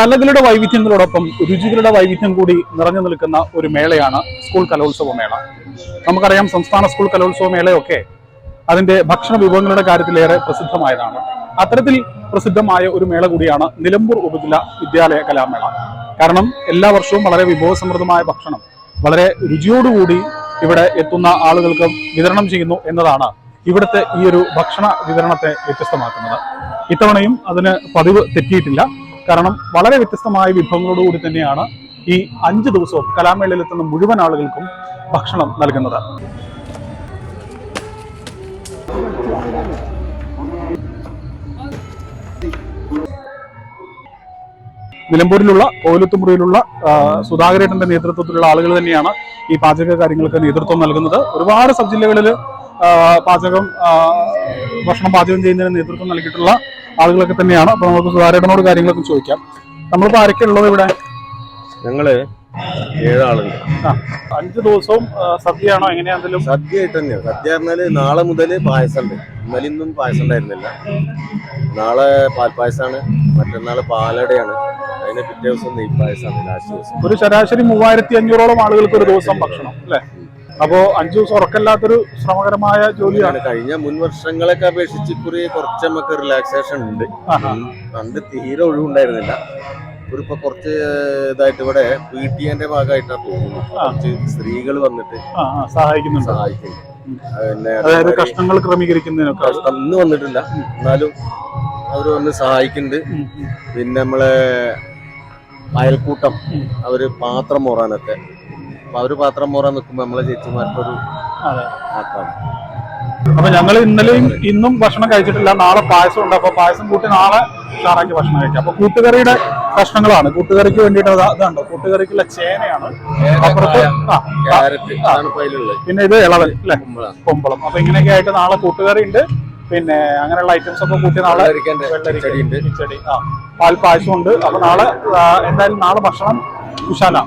കലകളുടെ വൈവിധ്യങ്ങളോടൊപ്പം രുചികളുടെ വൈവിധ്യം കൂടി നിറഞ്ഞു നിൽക്കുന്ന ഒരു മേളയാണ് സ്കൂൾ കലോത്സവ മേള. നമുക്കറിയാം സംസ്ഥാന സ്കൂൾ കലോത്സവ മേളയൊക്കെ അതിന്റെ ഭക്ഷണ വിഭവങ്ങളുടെ കാര്യത്തിലേറെ പ്രസിദ്ധമായതാണ്. അത്തരത്തിൽ പ്രസിദ്ധമായ ഒരു മേള കൂടിയാണ് നിലമ്പൂർ ഉപജില്ല വിദ്യാലയ കലാമേള. കാരണം എല്ലാ വർഷവും വളരെ വിഭവസമൃദ്ധമായ ഭക്ഷണം വളരെ രുചിയോടുകൂടി ഇവിടെ എത്തുന്ന ആളുകൾക്ക് വിതരണം ചെയ്യുന്നു എന്നതാണ് ഇവിടുത്തെ ഈ ഒരു ഭക്ഷണ വിതരണത്തെ വ്യത്യസ്തമാക്കുന്നത്. ഇത്തവണയും അതിന് പതിവ് തെറ്റിയിട്ടില്ല. കാരണം വളരെ വ്യത്യസ്തമായ വിഭവങ്ങളോടുകൂടി തന്നെയാണ് ഈ അഞ്ച് ദിവസവും കലാമേളയിൽ എത്തുന്ന മുഴുവൻ ആളുകൾക്കും ഭക്ഷണം നൽകുന്നത്. നിലമ്പൂരിലുള്ള കോലത്തുമുറിയിലുള്ള സുധാകരേട്ടന്റെ നേതൃത്വത്തിലുള്ള ആളുകൾ തന്നെയാണ് ഈ പാചക കാര്യങ്ങൾക്ക് നേതൃത്വം നൽകുന്നത്. ഒരുപാട് സബ് ജില്ലകളിൽ പാചകം ഭക്ഷണം പാചകം ചെയ്യുന്നതിന് നേതൃത്വം നൽകിയിട്ടുള്ള ആളുകളൊക്കെ തന്നെയാണ്. അപ്പൊ നമുക്ക് സുധാകരേട്ടനോട് കാര്യങ്ങളൊക്കെ ചോദിക്കാം. നമ്മളിപ്പോ ആരൊക്കെ ഉള്ളത് ഇവിടെ? ഞങ്ങൾ ഏഴാളുണ്ട്. അഞ്ച് ദിവസവും സദ്യയാണോ? എങ്ങനെയാണെങ്കിലും സദ്യ ആയിട്ട് തന്നെയാണ് സദ്യ പറഞ്ഞാൽ നാളെ മുതൽ പായസം ഉണ്ട് ഇന്നലെ ഇന്നും പായസം ഉണ്ടായിരുന്നില്ല നാളെ പാൽപ്പായസാണ് മറ്റന്നാൾ പാലടയാണ്. അതിന് പിറ്റേ ദിവസം നെയ്പായസമാണ് ലാസ്റ്റ് ദിവസം. ഒരു ശരാശരി മൂവായിരത്തി അഞ്ഞൂറോളം ആളുകൾക്ക് ഒരു ദിവസം ഭക്ഷണം അല്ലെ? അപ്പോ അഞ്ചു ദിവസം ഉറക്കല്ലാത്തൊരു ശ്രമകരമായ ജോലിയാണ്. കഴിഞ്ഞ മുൻ വർഷങ്ങളൊക്കെ അപേക്ഷിച്ച് ഇക്കുറി കുറച്ച് നമുക്ക് റിലാക്സേഷൻ ഉണ്ട്. പണ്ട് തീരെ ഒഴിവുണ്ടായിരുന്നില്ല. ഇപ്പൊ കുറച്ച് ഇതായിട്ട് ഇവിടെ പി ടി എന്റെ ഭാഗമായിട്ടാണ് തോന്നുന്നു. കുറച്ച് സ്ത്രീകൾ വന്നിട്ട് സഹായിക്കുന്നുണ്ട്. സഹായിക്കുന്നു പിന്നെ അതായത് കഷ്ണങ്ങൾ ക്രമീകരിക്കുന്നതിനൊക്കെ. കഷ്ടം ഇന്ന് വന്നിട്ടില്ല. എന്നാലും അവർ വന്ന് സഹായിക്കുന്നുണ്ട്. പിന്നെ നമ്മളെ അയൽക്കൂട്ടം അവർ പാത്രം മോറാനൊക്കെ അപ്പൊ അവർ പാത്രം മോറാൻ നിൽക്കുമ്പോ നമ്മളെ ചേച്ചിമാർക്കൊരു ആക്കാണ്. അപ്പൊ ഞങ്ങൾ ഇന്നലെയും ഇന്നും ഭക്ഷണം കഴിച്ചിട്ടില്ല. നാളെ പായസം ഉണ്ട്. അപ്പൊ പായസം കൂട്ടി നാളെ ഉഷാറാക്കി ഭക്ഷണം കഴിക്കാം. അപ്പൊ കൂട്ടുകറിയുടെ കഷ്ണങ്ങളാണ് കൂട്ടുകറിക്ക് വേണ്ടിയിട്ട് ഇതുണ്ട്? കൂട്ടുകറിക്കുള്ള ചേനയാണ്. അപ്പുറത്ത് പിന്നെ ഇത് ഇളവൽ അല്ലെ? കുമ്പളം. അപ്പൊ ഇങ്ങനെയൊക്കെ ആയിട്ട് നാളെ കൂട്ടുകറി ഉണ്ട്. പിന്നെ അങ്ങനെയുള്ള ഐറ്റംസ് ഒക്കെ കൂട്ടി നാളെ വെള്ളരിക്കടി ആ. പാൽ പായസം ഉണ്ട്. അപ്പൊ നാളെ എന്തായാലും നാളെ ഭക്ഷണം ഉഷാല